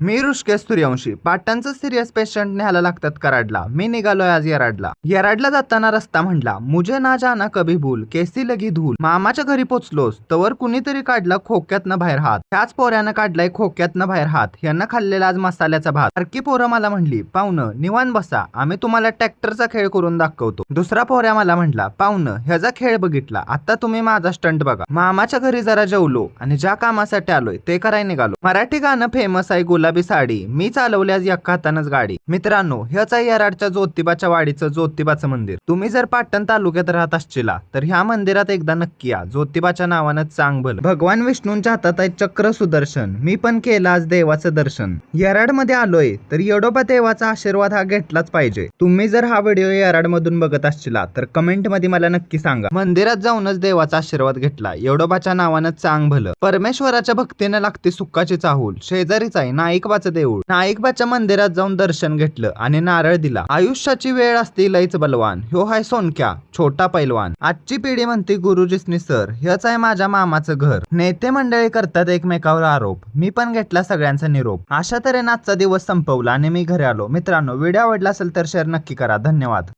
मी ऋषिकेश सूर्यवंशी. पाटणचं serious patient न्यायला लागतात कराडला. मी निघालोय आज येराडला. येराडला जाताना रस्ता म्हणला मुझे ना जाना कभी भूल केसी लगी धूल. मामाच्या घरी पोचलोस तवर कुणीतरी काढला खोक्यातनं बाहेर हात. ह्याच पोऱ्यानं काढलाय खोक्यातनं बाहेर हात. यांना खाल्लेला आज मसाल्याचा भात. सारखी पोरं मला म्हणली पाहुणं निवान बसा. आम्ही तुम्हाला ट्रॅक्टरचा खेळ करून दाखवतो. दुसरा पोऱ्या मला म्हणला पाहुणं ह्याचा खेळ बघितला. आता तुम्ही माझा स्टंट बघा. मामाच्या घरी जरा जेवलो आणि ज्या कामासाठी आलोय ते कराय निघालो. मराठी गाणं फेमस आहे गुलाबी साडी. मी चालवल्यास या हातानच गाडी. मित्रांनो ह्याच आहे येराडच्या ज्योतिबाच्या वाडीचं ज्योतिबाचं मंदिर. तुम्ही जर पाटण तालुक्यात राहत असचिला तर ह्या मंदिरात एकदा नक्की या. ज्योतिबाच्या नावानं चांगभल. भगवान विष्णूंच्या हातात आहे चक्र सुदर्शन. मी पण केलं आज देवाचं दर्शन. येराडमध्ये आलोय तर येडोबा देवाचा आशीर्वाद हा घेतलाच पाहिजे. तुम्ही जर हा व्हिडिओ येराड मधून बघत असचिला तर कमेंटमध्ये मला नक्की सांगा. मंदिरात जाऊनच देवाचा आशीर्वाद घेतला. येडोबाच्या नावानं चांग भलं परमेश्वराच्या भक्तीनं लागते सुखाची चाहूल. शेजारीच आहे नाही नाईकबाचं देऊळ. नाईकबाच्या मंदिरात जाऊन दर्शन घेतलं आणि नारळ दिला. आयुष्याची वेळ असते लईच बलवान. ह्यो हाय सोनक्या छोटा पैलवान. आजची पिढी म्हणते गुरुजीसनी सर ह्याच आहे माझ्या मामाचं घर. नेते मंडळी करतात एकमेकावर आरोप. मी पण घेतला सगळ्यांचा निरोप. अशा तऱ्हेने आजचा दिवस संपवला आणि मी घरी आलो. मित्रांनो व्हिडिओ आवडला असेल तर शेअर नक्की करा. धन्यवाद.